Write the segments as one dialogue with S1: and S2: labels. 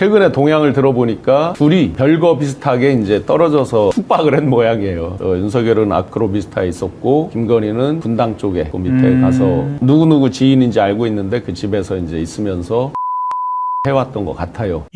S1: 최근에 동향을 들어보니까 둘이 별거 비슷하게 이제 떨어져서 숙박을 한 모양이에요. 어, 윤석열은 아크로비스타에 있었고 김건희는 분당 쪽에 그 밑에 가서 누구누구 지인인지 알고 있는데 그 집에서 이제 있으면서 해왔던 것 같아요.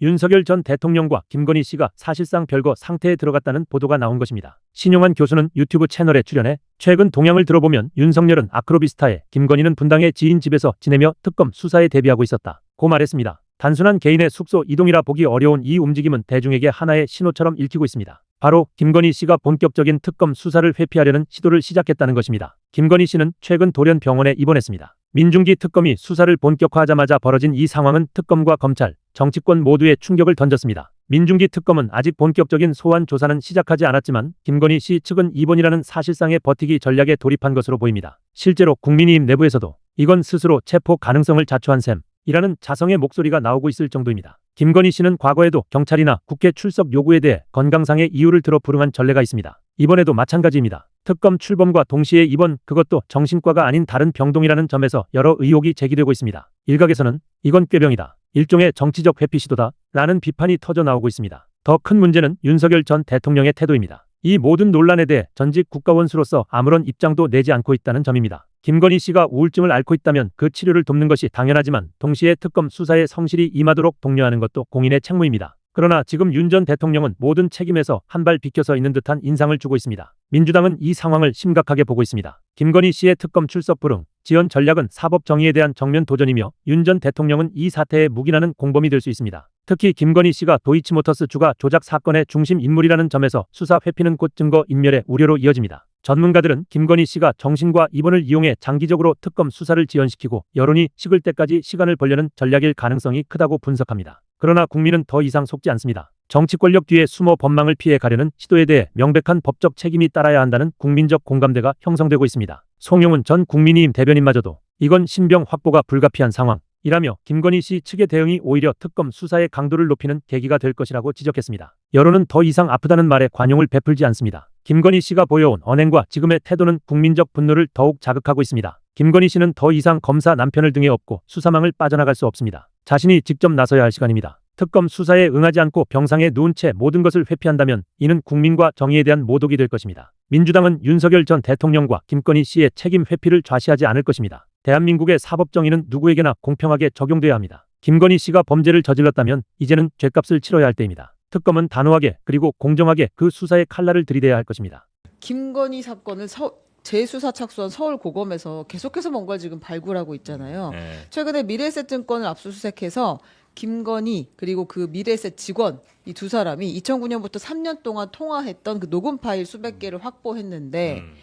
S2: 윤석열 전 대통령과 김건희 씨가 사실상 별거 상태에 들어갔다는 보도가 나온 것입니다. 신용환 교수는 유튜브 채널에 출연해 최근 동향을 들어보면 윤석열은 아크로비스타에 김건희는 분당의 지인 집에서 지내며 특검 수사에 대비하고 있었다. 고 말했습니다. 단순한 개인의 숙소 이동이라 보기 어려운 이 움직임은 대중에게 하나의 신호처럼 읽히고 있습니다. 바로 김건희 씨가 본격적인 특검 수사를 회피하려는 시도를 시작했다는 것입니다. 김건희 씨는 최근 돌연 병원에 입원했습니다. 민중기 특검이 수사를 본격화하자마자 벌어진 이 상황은 특검과 검찰, 정치권 모두에 충격을 던졌습니다. 민중기 특검은 아직 본격적인 소환 조사는 시작하지 않았지만 김건희 씨 측은 입원이라는 사실상의 버티기 전략에 돌입한 것으로 보입니다. 실제로 국민의힘 내부에서도 이건 스스로 체포 가능성을 자초한 셈 이라는 자성의 목소리가 나오고 있을 정도입니다. 김건희 씨는 과거에도 경찰이나 국회 출석 요구에 대해 건강상의 이유를 들어 불응한 전례가 있습니다. 이번에도 마찬가지입니다. 특검 출범과 동시에 이번 그것도 정신과가 아닌 다른 병동이라는 점에서 여러 의혹이 제기되고 있습니다. 일각에서는 이건 꾀병이다. 일종의 정치적 회피 시도다. 라는 비판이 터져 나오고 있습니다. 더 큰 문제는 윤석열 전 대통령의 태도입니다. 이 모든 논란에 대해 전직 국가원수로서 아무런 입장도 내지 않고 있다는 점입니다. 김건희 씨가 우울증을 앓고 있다면 그 치료를 돕는 것이 당연하지만 동시에 특검 수사에 성실히 임하도록 독려하는 것도 공인의 책무입니다. 그러나 지금 윤 전 대통령은 모든 책임에서 한 발 비켜서 있는 듯한 인상을 주고 있습니다. 민주당은 이 상황을 심각하게 보고 있습니다. 김건희 씨의 특검 출석 불응, 지연 전략은 사법 정의에 대한 정면 도전이며 윤 전 대통령은 이 사태에 묵인하는 공범이 될 수 있습니다. 특히 김건희 씨가 도이치모터스 주가 조작 사건의 중심 인물이라는 점에서 수사 회피는 곧 증거 인멸의 우려로 이어집니다. 전문가들은 김건희 씨가 정신과 입원을 이용해 장기적으로 특검 수사를 지연시키고 여론이 식을 때까지 시간을 벌려는 전략일 가능성이 크다고 분석합니다. 그러나 국민은 더 이상 속지 않습니다. 정치 권력 뒤에 숨어 법망을 피해 가려는 시도에 대해 명백한 법적 책임이 따라야 한다는 국민적 공감대가 형성되고 있습니다. 송영훈 전 국민의힘 대변인마저도 이건 신병 확보가 불가피한 상황 이라며 김건희 씨 측의 대응이 오히려 특검 수사의 강도를 높이는 계기가 될 것이라고 지적했습니다. 여론은 더 이상 아프다는 말에 관용을 베풀지 않습니다. 김건희 씨가 보여온 언행과 지금의 태도는 국민적 분노를 더욱 자극하고 있습니다. 김건희 씨는 더 이상 검사 남편을 등에 업고 수사망을 빠져나갈 수 없습니다. 자신이 직접 나서야 할 시간입니다. 특검 수사에 응하지 않고 병상에 누운 채 모든 것을 회피한다면 이는 국민과 정의에 대한 모독이 될 것입니다. 민주당은 윤석열 전 대통령과 김건희 씨의 책임 회피를 좌시하지 않을 것입니다. 대한민국의 사법 정의는 누구에게나 공평하게 적용돼야 합니다. 김건희 씨가 범죄를 저질렀다면 이제는 죄값을 치러야 할 때입니다. 특검은 단호하게 그리고 공정하게 그 수사에 칼날을 들이대야 할 것입니다.
S3: 김건희 사건을 서, 재수사 착수한 서울고검에서 계속해서 뭔가를 지금 발굴하고 있잖아요.
S4: 네.
S3: 최근에 미래에셋 증권을 압수수색해서 김건희 그리고 그 미래에셋 직원 이 두 사람이 2009년부터 3년 동안 통화했던 그 녹음 파일 수백 개를 확보했는데
S4: 음.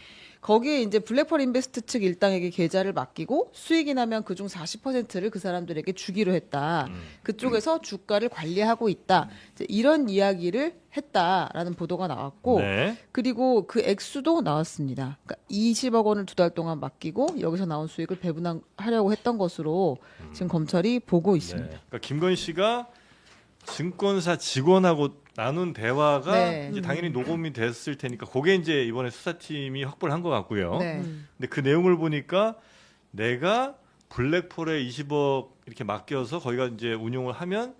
S3: 거기에 이제 블랙펄 인베스트 측 일당에게 계좌를 맡기고 수익이 나면 그중 40%를 그 사람들에게 주기로 했다.
S4: 음.
S3: 그쪽에서 주가를 관리하고 있다. 이제 이런 이야기를 했다라는 보도가 나왔고
S4: 네.
S3: 그리고 그 액수도 나왔습니다. 그러니까 20억 원을 두 달 동안 맡기고 여기서 나온 수익을 배분하려고 했던 것으로 지금 검찰이 보고 있습니다.
S4: 네. 그러니까 김건희 씨가 증권사 직원하고 나눈 대화가
S3: 네.
S4: 이제 당연히 녹음이 됐을 테니까 그게 이제 이번에 수사팀이 확보를 한 것 같고요.
S3: 네.
S4: 근데 그 내용을 보니까 내가 블랙폴에 20억 이렇게 맡겨서 거기가 이제 운용을 하면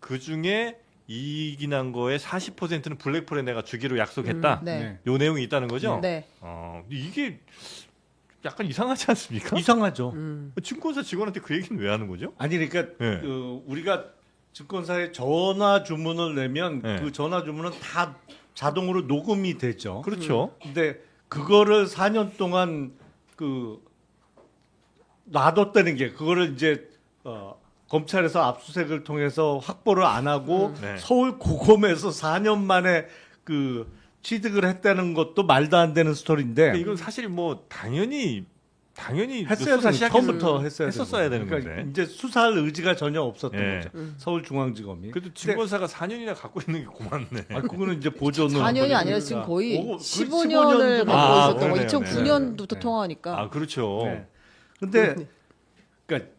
S4: 그 중에 이익이 난 거에 40%는 블랙폴에 내가 주기로 약속했다.
S3: 네.
S4: 요 내용이 있다는 거죠.
S3: 네.
S4: 어, 이게 약간 이상하지 않습니까?
S5: 이상하죠.
S3: 음.
S4: 증권사 직원한테 그 얘기는 왜 하는 거죠?
S5: 아니 그러니까
S4: 네.
S5: 그 우리가 증권사에 전화 주문을 내면
S4: 네.
S5: 그 전화 주문은 다 자동으로 녹음이 되죠.
S4: 그렇죠.
S5: 근데 그거를 4년 동안 그 놔뒀다는 게 그거를 이제 어, 검찰에서 압수색을 통해서 확보를 안 하고
S4: 네.
S5: 서울 고검에서 4년 만에 그 취득을 했다는 것도 말도 안 되는 스토리인데
S4: 그러니까 이건 사실 뭐 당연히 당연히
S5: 했어야
S4: 수사
S5: 처음부터 했어야
S4: 했었어야 되는
S5: 그러니까
S4: 건데.
S5: 이제 수사할 의지가 전혀 없었던
S4: 예.
S5: 거죠.
S3: 음.
S5: 서울중앙지검이.
S4: 그래도 증권사가 4년이나 갖고 있는 게 고맙네.
S5: 아 그거는 이제 보존을
S3: 4년이
S5: 한
S3: 아니라. 지금 거의
S5: 오, 그
S3: 15년을
S5: 15년도
S3: 갖고
S4: 아,
S3: 있었던 거
S4: 그러네요.
S3: 2009년부터
S5: 네.
S3: 통화하니까
S4: 아 그렇죠.
S5: 네. 근데 그러니까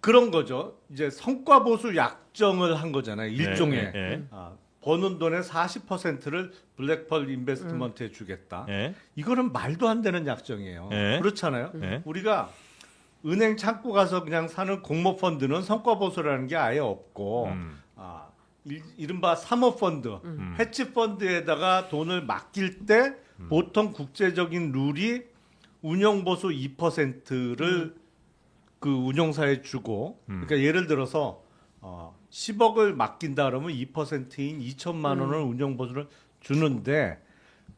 S5: 그런 거죠. 이제 성과 보수 약정을 한 거잖아요. 일종의
S4: 예, 예,
S5: 아, 버는 돈의 40%를 블랙펄 인베스트먼트에 주겠다.
S4: 예.
S5: 이거는 말도 안 되는 약정이에요.
S4: 네.
S5: 그렇잖아요.
S4: 네.
S5: 우리가 은행 창구 가서 그냥 사는 공모 펀드는 성과 보수라는 게 아예 없고
S4: 음.
S5: 아, 일- 이른바 사모 펀드,
S4: 음.
S5: 해치 펀드에다가 돈을 맡길 때
S4: 음.
S5: 보통 국제적인 룰이 운영보수 2%를 그 운용사에 주고
S4: 음.
S5: 그러니까 예를 들어서 어, 10억을 맡긴다 그러면 2%인 2천만 원을 운영 보수를 주는데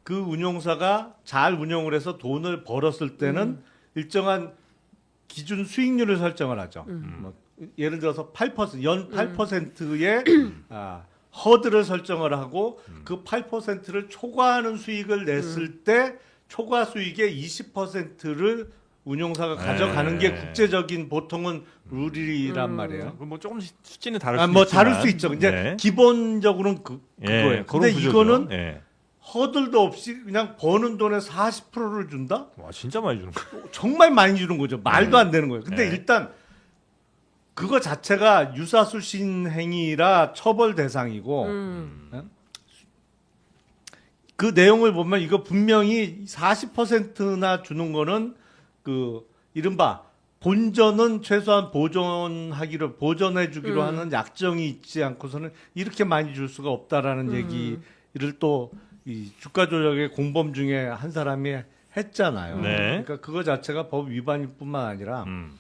S5: 그 운용사가 잘 운영을 해서 돈을 벌었을 때는 일정한 기준 수익률을 설정을 하죠. 뭐 예를 들어서 8%, 연 8%의 아, 허드를 설정을 하고 그 8%를 초과하는 수익을 냈을 때 초과 수익의 20%를 운용사가 가져가는 게
S4: 네.
S5: 국제적인 보통은 룰이란 말이에요.
S4: 뭐 조금씩 수치는 다를
S5: 아, 수뭐
S4: 있지만.
S5: 다를 수 있죠. 이제
S4: 네.
S5: 기본적으로는 그,
S4: 예,
S5: 그거예요.
S4: 그런
S5: 근데
S4: 구조죠.
S5: 이거는
S4: 예.
S5: 허들도 없이 그냥 버는 돈의 40%를 준다?
S4: 와 진짜 많이 주는 거.
S5: 정말 많이 주는 거죠. 말도 안 되는 거예요. 근데
S4: 네.
S5: 일단 그거 자체가 유사수신 행위라 처벌 대상이고
S6: 음.
S5: 그 내용을 보면 이거 분명히 40%나 주는 거는 그 이른바 본전은 최소한 보존하기로 보존해 주기로
S6: 음.
S5: 하는 약정이 있지 않고서는 이렇게 많이 줄 수가 없다라는
S6: 음.
S5: 얘기를 또 이 주가 조작의 공범 중에 한 사람이 했잖아요.
S4: 네.
S5: 그러니까 그거 자체가 법 위반일 뿐만 아니라
S4: 음.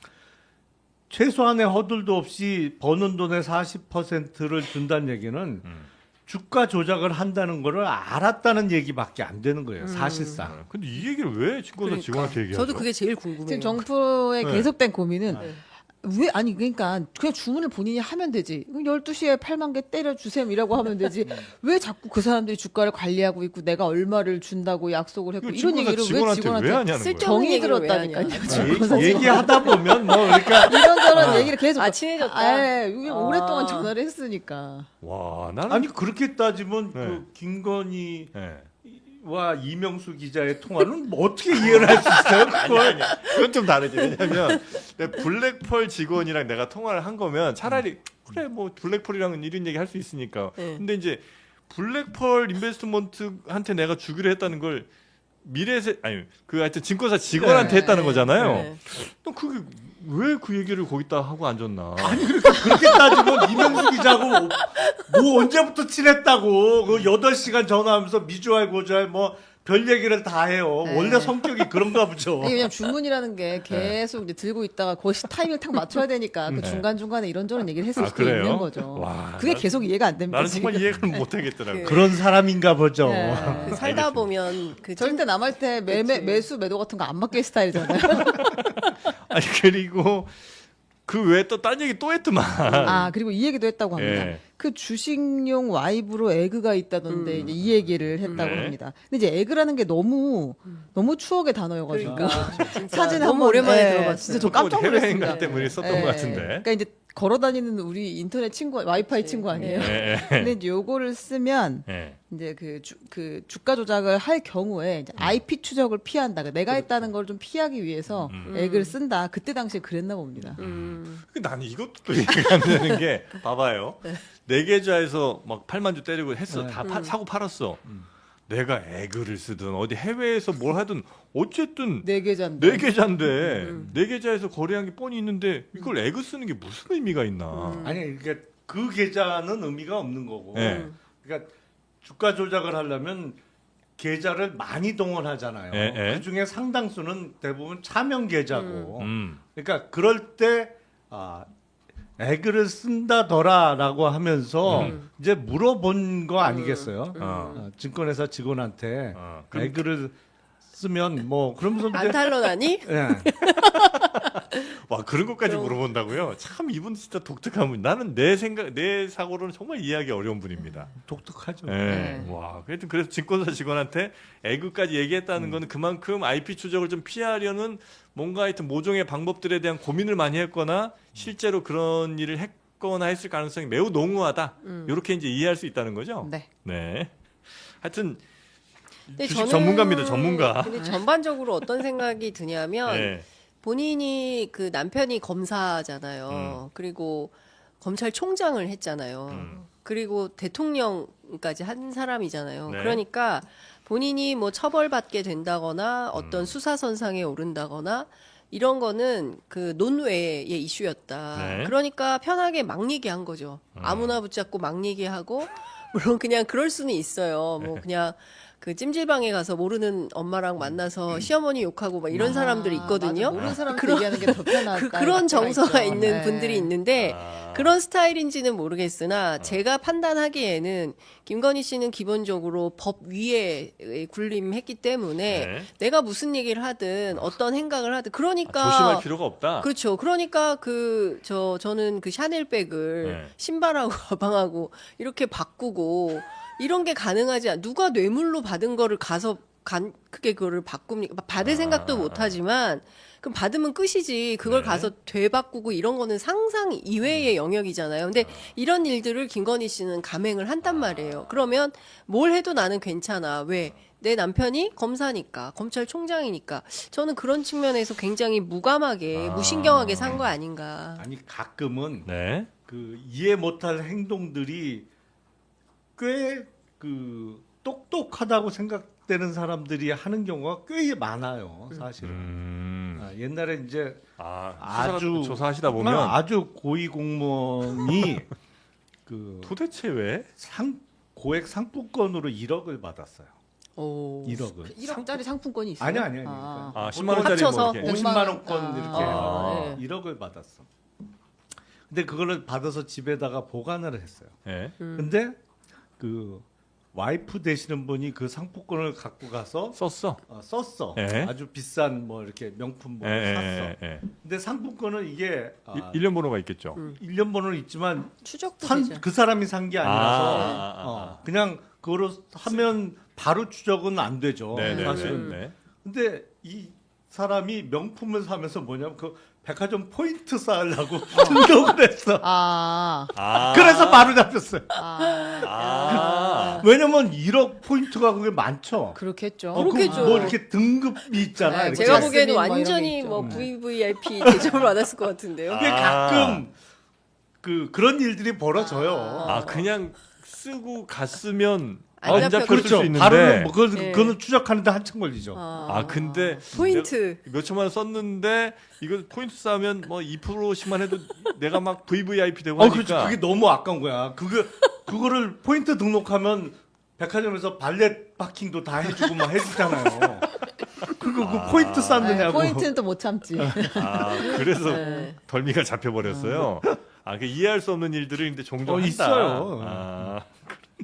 S5: 최소한의 허들도 없이 버는 돈의 40%를 준다는 얘기는
S4: 음.
S5: 주가 조작을 한다는 거를 알았다는 얘기밖에 안 되는 거예요. 사실상.
S4: 아, 근데 이 얘기를 왜 증권사 직원한테 얘기하죠?
S6: 저도 그게 제일 궁금해요.
S3: 지금 정부의
S4: 네.
S3: 계속된 고민은
S6: 네.
S3: 왜 아니 그러니까 그냥 주문을 본인이 하면 되지. 12시에 8만 개 때려 주셈이라고 하면 되지. 왜 자꾸 그 사람들이 주가를 관리하고 있고 내가 얼마를 준다고 약속을 했고 이런 얘기를 왜
S4: 직원한테
S3: 직원한테
S4: 왜 하냐는 거예요.
S3: 정이
S6: 얘기를 왜
S3: 들었다니까요.
S6: 하냐.
S3: 증권사
S5: 얘기,
S3: 직원.
S5: 얘기하다 보면 뭐 그러니까
S3: 이런저런 얘기를 계속
S6: 아, 친해졌다?
S3: 아, 이게
S6: 아.
S3: 오랫동안 전화를 했으니까.
S4: 와 나는
S5: 아니 그렇게 따지면
S4: 네.
S5: 그 김건희 와
S4: 예.
S5: 이명수 기자의 통화는 뭐 어떻게 이해를 할 수 있어요? 그걸
S4: 그건 좀 다르지. 왜냐면 블랙펄 직원이랑 내가 통화를 한 거면 차라리 그래 뭐 블랙펄이랑은 이런 얘기 할 수 있으니까.
S6: 네.
S4: 근데 이제 블랙펄 인베스트먼트한테 내가 주기로 했다는 걸 미래세 아니 그 하여튼 증권사 직원한테
S3: 네.
S4: 했다는 거잖아요.
S6: 네.
S4: 또 그게 왜 그 얘기를 거기다 하고 앉았나?
S5: 그렇게 따지면 이명수 기자하고 뭐 언제부터 친했다고 그 8시간 전화하면서 미주알 고주알 뭐 별 얘기를 다 해요.
S3: 네.
S5: 원래 성격이 그런가 보죠.
S3: 이게 그냥 주문이라는 게 계속 이제 들고 있다가 거기 타이밍 탁 맞춰야 되니까 그
S4: 네.
S3: 중간 중간에 이런저런 얘기를 했을
S4: 아,
S3: 수도
S4: 그래요?
S3: 있는 거죠.
S4: 와,
S3: 그게
S4: 나-
S3: 계속 이해가 안 됩니다.
S4: 나는 정말
S3: 지금.
S4: 이해를 못 하겠더라고.
S6: 그-
S5: 그런 사람인가 보죠.
S3: 네.
S6: 그 살다 보면 그
S3: 절대 남할 때 매매
S6: 그치.
S3: 매수 매도 같은 거 안 맡길 스타일이잖아요.
S4: 아니 그리고 그 외에 또 딴 얘기 또 했더만.
S3: 아 그리고 이 얘기도 했다고 합니다.
S4: 예.
S3: 그 주식용 와이브로 에그가 있다던데
S6: 음.
S3: 이제 이 얘기를 했다고
S4: 네.
S3: 합니다. 근데 이제 에그라는 게 너무 너무 추억의 단어여가지고
S6: 그러니까
S3: 사진
S6: 너무
S3: 한번
S6: 오랜만에
S3: 예,
S6: 들어봤어요.
S3: 진짜 저 깜짝 놀랐습니다.
S4: 갈 때문에 썼던
S3: 예.
S4: 것 같은데.
S3: 그러니까 이제 걸어다니는 우리 인터넷 친구 와이파이
S6: 그치.
S3: 친구 아니에요?
S4: 예, 예.
S3: 근데 이제 요거를 쓰면
S4: 예.
S3: 이제 그, 주, 그 주가 조작을 할 경우에 이제 IP 추적을 피한다. 그러니까 내가 했다는 걸 좀 피하기 위해서
S4: 음.
S3: 액을 쓴다. 그때 당시에 그랬나 봅니다.
S6: 음.
S4: 그 나는 이것도 또 이해가 안 되는 게 봐봐요. 네 계좌에서 막 8만 주 때리고 했어. 다 파- 사고 팔았어. 내가 에그를 쓰든 어디 해외에서 뭘 하든 어쨌든
S3: 네 계좌인데.
S4: 네 계좌인데 네 계좌에서 거래한 게 뻔히 있는데 이걸 에그 쓰는 게 무슨 의미가 있나?
S5: 아니 그러니까 그 계좌는 의미가 없는 거고.
S4: 예.
S5: 그러니까 주가 조작을 하려면 계좌를 많이 동원하잖아요.
S4: 예, 예.
S5: 그 중에 상당수는 대부분 차명 계좌고.
S4: 음.
S5: 그러니까 그럴 때 아, 에그를 쓴다더라라고 하면서
S4: 음.
S5: 이제 물어본 거 아니겠어요?
S4: 어.
S5: 어, 증권회사 직원한테
S4: 어. 그럼
S5: 에그를 쓰면 뭐 그러면서
S6: 안 탈러나니?
S5: 예.
S4: 와 그런 것까지
S6: 그럼-
S4: 물어본다고요? 참 이분 진짜 독특한 분. 나는 내 생각 내 사고로는 정말 이해하기 어려운 분입니다.
S5: 독특하죠.
S4: 예.
S3: 네.
S4: 와, 하여튼 그래서 증권사 직원한테 에그까지 얘기했다는 거는 그만큼 IP 추적을 좀 피하려는 뭔가 하여튼 모종의 방법들에 대한 고민을 많이 했거나 실제로 그런 일을 했거나 했을 가능성이 매우 농후하다.
S6: 음.
S4: 이렇게 이제 이해할 수 있다는 거죠.
S3: 네.
S4: 네. 하여튼
S6: 근데
S4: 주식
S6: 저는-
S4: 전문가입니다, 전문가.
S6: 근데 전반적으로 어떤 생각이 드냐면
S4: 네.
S6: 본인이 그 남편이 검사잖아요.
S4: 음.
S6: 그리고 검찰총장을 했잖아요.
S4: 음.
S6: 그리고 대통령까지 한 사람이잖아요.
S4: 네.
S6: 그러니까 본인이 뭐 처벌받게 된다거나 어떤
S4: 음.
S6: 수사선상에 오른다거나 이런 거는 그 논외의 이슈였다.
S4: 네.
S6: 그러니까 편하게 막 얘기한 거죠. 아무나 붙잡고 막 얘기하고 물론 그냥 그럴 수는 있어요. 뭐 그냥 그 찜질방에 가서 모르는 엄마랑 만나서 시어머니 욕하고 막 이런 사람들이 있거든요.
S3: 아, 맞아. 모르는 사람
S6: 그런-
S3: 얘기하는 게 더 편하다.
S6: 그, 그런 정서가 있는
S3: 네.
S6: 분들이 있는데
S4: 아.
S6: 그런 스타일인지는 모르겠으나 제가 판단하기에는 김건희 씨는 기본적으로 법 위에 군림했기 때문에
S4: 네.
S6: 내가 무슨 얘기를 하든 어떤 행각을 하든
S4: 아,
S6: 그러니까
S4: 조심할 필요가 없다.
S6: 그렇죠. 그러니까 그 저 저는 그 샤넬백을
S4: 네.
S6: 신발하고 가방하고 이렇게 바꾸고 이런 게 가능하지 않. 누가 뇌물로 받은 거를 가서 간 크게 그거를 바꿉니까? 받을
S4: 아.
S6: 생각도 못 하지만 그럼 받으면 끝이지. 그걸
S4: 네.
S6: 가서 되바꾸고 이런 거는 상상 이외의 영역이잖아요. 근데 이런 일들을 김건희 씨는 감행을 한단 말이에요. 그러면 뭘 해도 나는 괜찮아. 왜? 내 남편이 검사니까, 검찰총장이니까. 저는 그런 측면에서 굉장히 무감하게,
S4: 아.
S6: 무신경하게 산 거 아닌가.
S5: 아니 가끔은
S4: 네.
S5: 그 이해 못할 행동들이 꽤 그 똑똑하다고 생각되는 사람들이 하는 경우가 꽤 많아요, 사실은.
S4: 음.
S5: 아, 옛날에 이제
S4: 아,
S5: 아주
S4: 아주 조사하시다 보면
S5: 아주 고위 공무원이 그
S4: 도대체 왜?
S5: 상 고액 상품권으로 1억을 받았어요.
S6: 오.
S5: 1억을.
S3: 1억짜리 상품권이 있어요?
S5: 아니 아니 아니.
S3: 아.
S4: 아, 10만 원짜리
S6: 합쳐서
S4: 뭐 이렇게.
S5: 50만 원권
S3: 아.
S5: 이렇게
S6: 아,
S5: 어, 1억을 받았어. 근데 그거를 받아서 집에다가 보관을 했어요.
S4: 네.
S5: 근데 그 와이프 되시는 분이 그 상품권을 갖고 가서
S4: 썼어.
S5: 어, 썼어.
S4: 예.
S5: 아주 비싼 뭐 이렇게 명품 뭐
S4: 예,
S5: 샀어.
S4: 예, 예,
S5: 근데 상품권은 이게 아,
S4: 예. 일- 일련 번호가 있겠죠.
S6: 음.
S5: 1년 번호는 있지만
S6: 추적도
S5: 산,
S6: 되죠.
S5: 그 사람이 산 게 아니라서
S4: 아, 아, 아,
S5: 어,
S4: 아.
S5: 그냥 그거로 하면 바로 추적은 안 되죠.
S4: 네, 네,
S5: 사실은.
S4: 네, 네.
S5: 근데 이 사람이 명품을 사면서 뭐냐면 그 백화점 포인트 쌓으려고
S4: 어.
S5: 등록을 했어.
S3: 아.
S4: 아.
S5: 그래서 바로 잡혔어요.
S3: 아.
S4: 아.
S5: 왜냐면 1억 포인트가 그게 많죠.
S3: 그렇겠죠.
S5: 어, 그
S6: 그렇겠죠.
S5: 뭐 이렇게 등급이 있잖아.
S3: 네,
S5: 이렇게.
S6: 제가 보기에는
S3: 뭐게
S6: 완전히
S3: 있죠.
S6: 뭐
S5: 음.
S6: VVIP 대접을 받았을 것 같은데요.
S5: 근데
S4: 아.
S5: 가끔 그 그런 일들이 벌어져요.
S4: 아, 그냥 쓰고 갔으면
S6: 안
S4: 안
S6: 잡혔-
S4: 잡혔을
S5: 그렇죠.
S4: 수 있는데.
S5: 바로는 뭐 그걸,
S6: 네.
S5: 그거는 추적하는데 한참 걸리죠.
S4: 아, 근데
S6: 포인트.
S4: 몇 천만 원 썼는데 이거 포인트 쌓으면 뭐 2%씩만 해도 내가 막 VVIP 되고
S5: 어,
S4: 하니까
S5: 그렇죠. 그게 너무 아까운 거야. 그거 그거를 포인트 등록하면 백화점에서 발렛 파킹도 다 해주고 막 해주잖아요. 그거 그 포인트
S3: 네,
S5: 쌓느냐고.
S3: 포인트는 또 못 참지.
S4: 아, 그래서
S6: 네.
S4: 덜미가 잡혀 버렸어요. 아, 그 이해할 수 없는 일들을 근데 종종
S5: 어,
S4: 한다.
S5: 있어요.
S4: 아,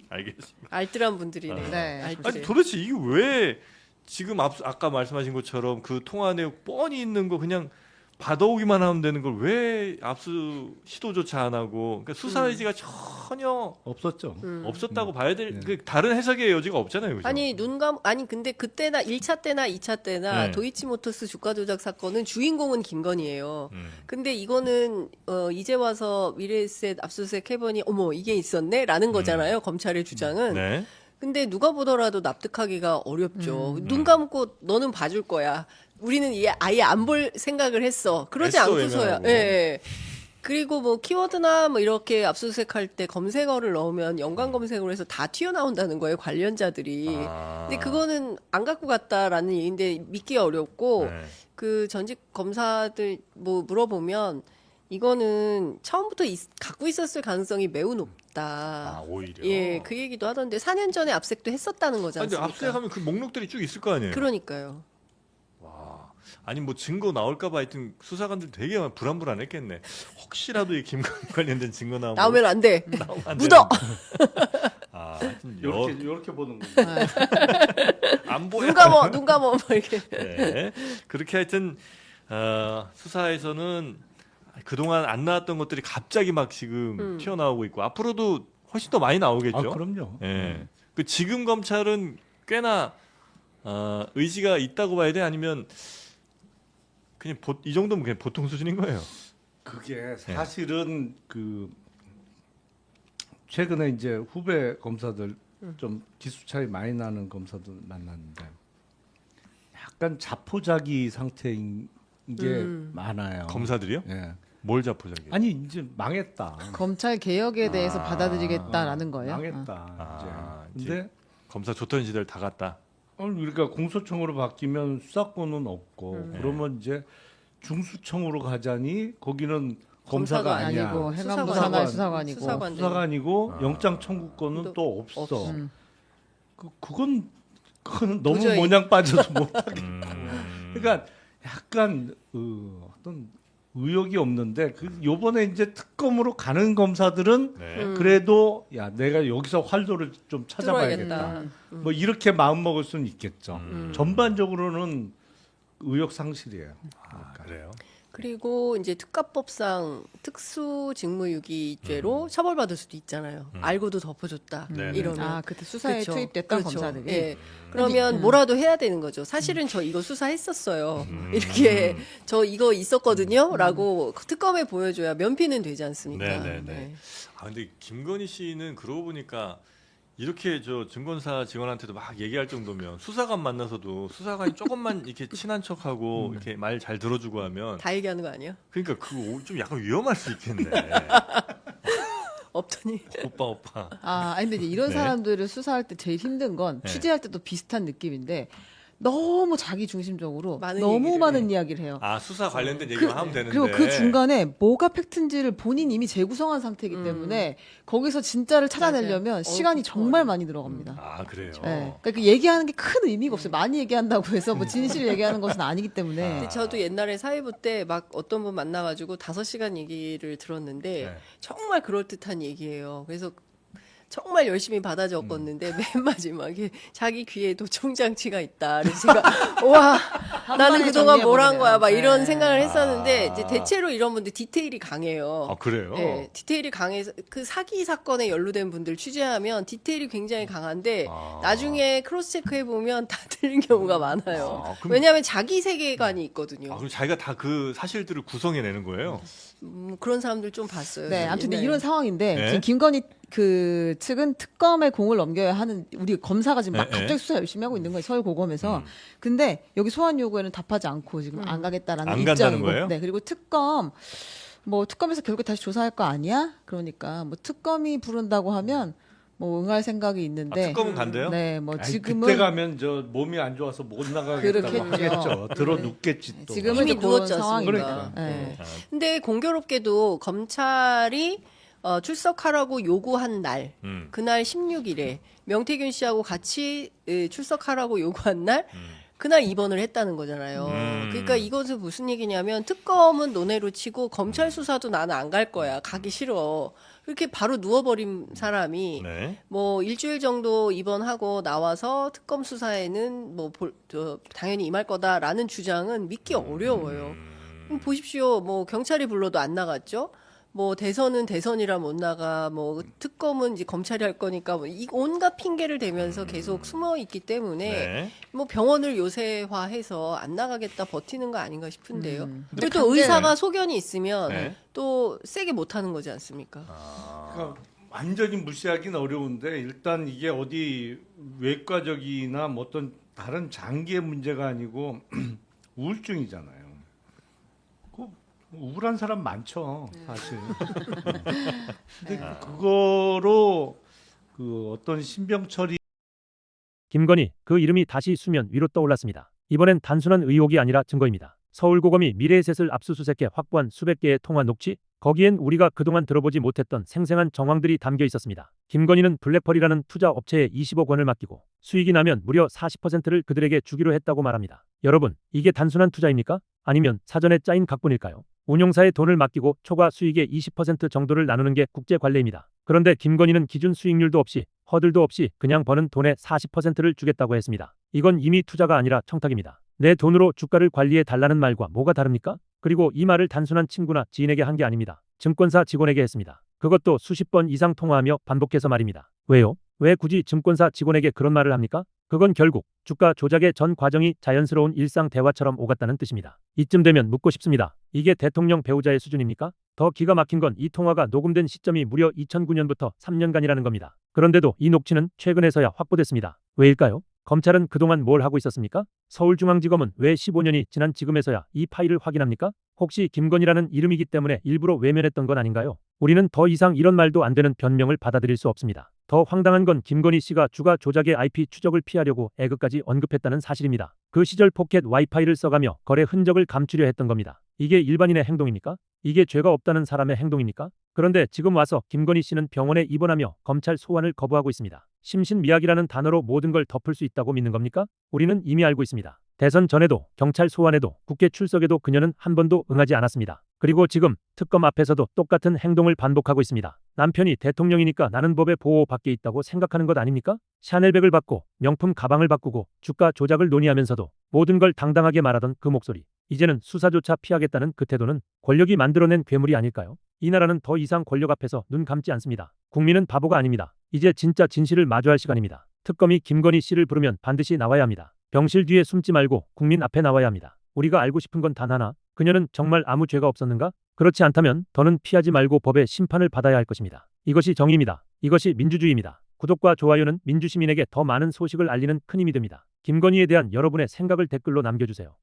S4: 알겠습니다.
S6: 알뜰한 분들이네.
S3: 네.
S4: 아니
S6: 알뜰해.
S4: 도대체 이게 왜 지금 앞, 아까 말씀하신 것처럼 그 통화 내용 뻔히 있는 거 그냥 받아오기만 하면 되는 걸 왜 압수 시도조차 안 하고 그러니까 수사
S6: 음.
S4: 의지가 전혀
S5: 없었죠.
S6: 음.
S4: 없었다고 봐야 될
S5: 네.
S4: 그 다른 해석의 여지가 없잖아요. 그죠?
S6: 아니 눈감 아니 근데 그때나 1차 때나 2차 때나
S4: 네.
S6: 도이치모터스 주가 조작 사건은 주인공은 김건희예요.
S4: 음.
S6: 근데 이거는 어 이제 와서 미래에셋 압수수색 해보니 어머 이게 있었네라는 거잖아요. 검찰의 주장은.
S4: 네.
S6: 근데 누가 보더라도 납득하기가 어렵죠.
S3: 음.
S6: 눈 감고 너는 봐줄 거야. 우리는 얘 아예 안 볼 생각을 했어. 그러지
S4: 애써
S6: 않고서야.
S4: 외면하고.
S6: 예. 예. 그리고 뭐 키워드나 뭐 이렇게 압수수색할 때 검색어를 넣으면 연관 검색어로 해서 다 튀어나온다는 거예요 관련자들이.
S4: 아.
S6: 근데 그거는 안 갖고 갔다라는 얘기인데 믿기 어렵고
S4: 네.
S6: 그 전직 검사들 뭐 물어보면 이거는 처음부터 있- 갖고 있었을 가능성이 매우 높다.
S4: 아 오히려.
S6: 예, 그 얘기도 하던데 4년 전에 압색도 했었다는 거지
S4: 아니, 근데? 압수하면 그 목록들이 쭉 있을 거 아니에요.
S6: 그러니까요.
S4: 와. 아니 뭐 증거 나올까봐 하여튼 수사관들 되게 불안불안했겠네. 혹시라도 이 김건희 관련된 증거 나오면
S6: 나오면 안 돼.
S4: 나오면 안
S6: 묻어.
S4: 아, 하여튼 여-
S5: 이렇게 이렇게 보는 거예요.
S3: 네.
S4: 안 보여.
S6: 눈 감어, 눈 감어, 뭐 이렇게.
S4: 네. 그렇게 하여튼 어, 수사에서는 그동안 안 나왔던 것들이 갑자기 막 지금
S6: 음.
S4: 튀어나오고 있고 앞으로도 훨씬 더 많이 나오겠죠.
S5: 아 그럼요.
S4: 예. 그 지금 검찰은 꽤나 어, 의지가 있다고 봐야 돼 아니면 그냥 보, 이 정도면 그냥 보통 수준인 거예요.
S5: 그게 사실은 그 최근에 이제 후배 검사들 좀 기수 차이 많이 나는 검사들 만났는데 약간 자포자기 상태인 게
S6: 음.
S5: 많아요.
S4: 검사들이요?
S5: 예.
S4: 뭘 자포자기?
S5: 아니 이제 망했다.
S3: 검찰 개혁에 대해서
S4: 아.
S3: 받아들이겠다라는 거예요.
S5: 망했다.
S4: 아,
S5: 이제.
S4: 이제.
S5: 근데
S4: 검사 좋던 시절 다 갔다.
S5: 어, 그러니까 공소청으로 바뀌면 수사권은 없고
S6: 음.
S5: 그러면 이제 중수청으로 가자니 거기는
S6: 검사가
S5: 검사가 아니야.
S3: 아니고 행안부
S6: 수사관.
S3: 산하의 수사관이고.
S6: 수사관.
S5: 수사관이고
S4: 아.
S5: 영장 청구권은
S6: 또
S5: 또 없어.
S6: 없어.
S3: 음.
S5: 그 그건 그건 너무
S6: 도저히.
S5: 모냥 빠져서 못.
S4: 음.
S5: 그러니까 약간 어, 어떤 의욕이 없는데 그 요번에 이제 특검으로 가는 검사들은
S4: 네.
S6: 음.
S5: 그래도 야 내가 여기서 활도를 좀 찾아봐야겠다.
S3: 음.
S5: 뭐 이렇게 마음 먹을 수는 있겠죠.
S4: 음.
S5: 전반적으로는 의욕 상실이에요.
S4: 아, 그래요.
S6: 그리고 이제 특가법상 특수직무유기죄로 처벌받을 수도 있잖아요.
S4: 음.
S6: 알고도 덮어줬다.
S4: 네네.
S6: 이러면.
S3: 아 그때 수사에
S6: 그쵸.
S3: 투입됐던
S6: 그렇죠.
S3: 검사들이.
S6: 예. 그러면
S3: 음.
S6: 뭐라도 해야 되는 거죠. 사실은 저 이거 수사했었어요.
S4: 음.
S6: 이렇게 저 이거 있었거든요.라고 특검에 보여줘야 면피는 되지 않습니까?
S4: 네네네.
S6: 네.
S4: 아 근데 김건희 씨는 그러고 보니까 이렇게 저 증권사 직원한테도 막 얘기할 정도면 수사관 만나서도 수사관이 조금만 이렇게 친한 척하고 이렇게 말 잘 들어주고 하면
S6: 다 얘기하는 거 아니야?
S4: 그러니까 그거 좀 약간 위험할 수 있겠네.
S6: 없더니.
S4: 오빠 오빠.
S3: 아, 아니 근데 이제 이런
S4: 네.
S3: 사람들을 수사할 때 제일 힘든 건
S4: 네.
S3: 취재할 때도 비슷한 느낌인데 너무 자기 중심적으로
S6: 많은
S3: 너무
S6: 얘기를
S3: 많은 이야기를 해요.
S4: 아 수사 관련된
S3: 그,
S4: 얘기만 하면 되는데.
S3: 그리고 그 중간에 뭐가 팩트인지를 본인 이미 재구성한 상태이기
S6: 음.
S3: 때문에 거기서 진짜를 찾아내려면
S6: 맞아요.
S3: 시간이
S6: 어우,
S3: 정말
S6: 그거는.
S3: 많이 들어갑니다.
S4: 아 그래요.
S3: 네. 그러니까 그 얘기하는 게 큰 의미가 없어요. 많이 얘기한다고 해서 뭐 진실을 얘기하는 것은 아니기 때문에.
S6: 근데 저도 옛날에 사회부 때 막 어떤 분 만나가지고 다섯 시간 얘기를 들었는데
S4: 네.
S6: 정말 그럴 듯한 얘기예요. 그래서 정말 열심히 받아 적었는데 맨 마지막에 자기 귀에 도청장치가 있다. 그래서 제가 와 나는 그동안 뭘 한 거야 막 이런
S3: 네.
S6: 생각을 했었는데
S4: 아.
S6: 이제 대체로 이런 분들 디테일이 강해요.
S4: 아 그래요.
S6: 네, 디테일이 강해서 그 사기 사건에 연루된 분들 취재하면 디테일이 굉장히 강한데
S4: 아.
S6: 나중에 크로스 체크해 보면 다 틀린 경우가 많아요.
S4: 아, 그럼-
S6: 왜냐하면 자기 세계관이 있거든요.
S4: 아, 그럼 자기가 다 그 사실들을 구성해내는 거예요.
S6: 음, 그런 사람들 좀 봤어요.
S3: 네, 아무튼 근데
S6: 옛날에.
S3: 이런 상황인데
S4: 네.
S3: 지금 김건희 그 측은 특검에 공을 넘겨야 하는 우리 검사가 지금 막
S4: 네, 네.
S3: 갑자기 수사 열심히 하고 있는 거예요 서울 고검에서.
S4: 음.
S3: 근데 여기 소환 요구에는 답하지 않고 지금 안 가겠다라는
S4: 안 간다는
S3: 입장이고.
S4: 거예요?
S3: 네, 그리고 특검 뭐 특검에서 결국 다시 조사할 거 아니야? 그러니까 뭐 특검이 부른다고 하면 뭐 응할 생각이
S4: 아,
S3: 있는데.
S4: 특검은 간대요?
S3: 네, 뭐
S5: 아니,
S3: 지금은
S5: 그때 가면 저 몸이 안 좋아서 못 나가겠다고
S3: 그렇겠죠.
S5: 하겠죠. 들어 눕겠지 또.
S3: 지금은
S6: 이미
S3: 그런
S6: 누웠지?
S3: 상황이니까.
S5: 그러니까.
S3: 네.
S4: 아,
S6: 근데 공교롭게도 검찰이 어, 출석하라고 요구한 날,
S4: 음.
S6: 그날 16일에 명태균 씨하고 같이 에, 출석하라고 요구한 날,
S4: 음.
S6: 그날 입원을 했다는 거잖아요.
S4: 음.
S6: 그러니까 이것은 무슨 얘기냐면 특검은 논외로 치고 검찰 수사도 나는 안 갈 거야. 가기 싫어. 그렇게 바로 누워버린 사람이
S4: 네.
S6: 뭐 일주일 정도 입원하고 나와서 특검 수사에는 뭐 볼, 저, 당연히 임할 거다라는 주장은 믿기 어려워요. 그럼 보십시오. 뭐 경찰이 불러도 안 나갔죠. 뭐 대선은 대선이라 못 나가. 뭐 특검은 이제 검찰이 할 거니까 뭐 이 온갖 핑계를 대면서 계속 숨어 있기 때문에
S4: 네.
S6: 뭐 병원을 요새화해서 안 나가겠다 버티는 거 아닌가 싶은데요.
S3: 음.
S6: 그리고
S3: 근데
S6: 또 의사가 소견이 있으면
S4: 네.
S6: 또 세게 못 하는 거지 않습니까?
S4: 아.
S5: 그러니까 완전히 무시하기는 어려운데 일단 이게 어디 외과적이나 뭐 어떤 다른 장기의 문제가 아니고 우울증이잖아요. 그 우울한 사람 많죠, 사실. 근데 그거로 그 어떤 신병철이
S2: 김건희 그 이름이 다시 수면 위로 떠올랐습니다. 이번엔 단순한 의혹이 아니라 증거입니다. 서울고검이 미래에셋을 압수수색해 확보한 수백 개의 통화 녹취 거기엔 우리가 그동안 들어보지 못했던 생생한 정황들이 담겨 있었습니다. 김건희는 블랙펄이라는 투자 업체에 20억 원을 맡기고 수익이 나면 무려 40%를 그들에게 주기로 했다고 말합니다. 여러분, 이게 단순한 투자입니까? 아니면 사전에 짜인 각본일까요? 운용사에 돈을 맡기고 초과 수익의 20% 정도를 나누는 게 국제 관례입니다. 그런데 김건희는 기준 수익률도 없이 허들도 없이 그냥 버는 돈의 40%를 주겠다고 했습니다. 이건 이미 투자가 아니라 청탁입니다. 내 돈으로 주가를 관리해 달라는 말과 뭐가 다릅니까? 그리고 이 말을 단순한 친구나 지인에게 한 게 아닙니다. 증권사 직원에게 했습니다. 그것도 수십 번 이상 통화하며 반복해서 말입니다. 왜요? 왜 굳이 증권사 직원에게 그런 말을 합니까? 그건 결국 주가 조작의 전 과정이 자연스러운 일상 대화처럼 오갔다는 뜻입니다. 이쯤 되면 묻고 싶습니다. 이게 대통령 배우자의 수준입니까? 더 기가 막힌 건 이 통화가 녹음된 시점이 무려 2009년부터 3년간이라는 겁니다. 그런데도 이 녹취는 최근에서야 확보됐습니다. 왜일까요? 검찰은 그동안 뭘 하고 있었습니까? 서울중앙지검은 왜 15년이 지난 지금에서야 이 파일을 확인합니까? 혹시 김건희라는 이름이기 때문에 일부러 외면했던 건 아닌가요? 우리는 더 이상 이런 말도 안 되는 변명을 받아들일 수 없습니다. 더 황당한 건 김건희 씨가 주가 조작의 IP 추적을 피하려고 애그까지 언급했다는 사실입니다. 그 시절 포켓 와이파이를 써가며 거래 흔적을 감추려 했던 겁니다. 이게 일반인의 행동입니까? 이게 죄가 없다는 사람의 행동입니까? 그런데 지금 와서 김건희 씨는 병원에 입원하며 검찰 소환을 거부하고 있습니다. 심신미약이라는 단어로 모든 걸 덮을 수 있다고 믿는 겁니까? 우리는 이미 알고 있습니다. 대선 전에도 경찰 소환에도 국회 출석에도 그녀는 한 번도 응하지 않았습니다. 그리고 지금 특검 앞에서도 똑같은 행동을 반복하고 있습니다. 남편이 대통령이니까 나는 법의 보호 밖에 있다고 생각하는 것 아닙니까? 샤넬백을 받고 명품 가방을 바꾸고 주가 조작을 논의하면서도 모든 걸 당당하게 말하던 그 목소리. 이제는 수사조차 피하겠다는 그 태도는 권력이 만들어낸 괴물이 아닐까요? 이 나라는 더 이상 권력 앞에서 눈 감지 않습니다. 국민은 바보가 아닙니다. 이제 진짜 진실을 마주할 시간입니다. 특검이 김건희 씨를 부르면 반드시 나와야 합니다. 병실 뒤에 숨지 말고 국민 앞에 나와야 합니다. 우리가 알고 싶은 건 단 하나. 그녀는 정말 아무 죄가 없었는가? 그렇지 않다면 더는 피하지 말고 법의 심판을 받아야 할 것입니다. 이것이 정의입니다. 이것이 민주주의입니다. 구독과 좋아요는 민주시민에게 더 많은 소식을 알리는 큰 힘이 됩니다. 김건희에 대한 여러분의 생각을 댓글로 남겨주세요.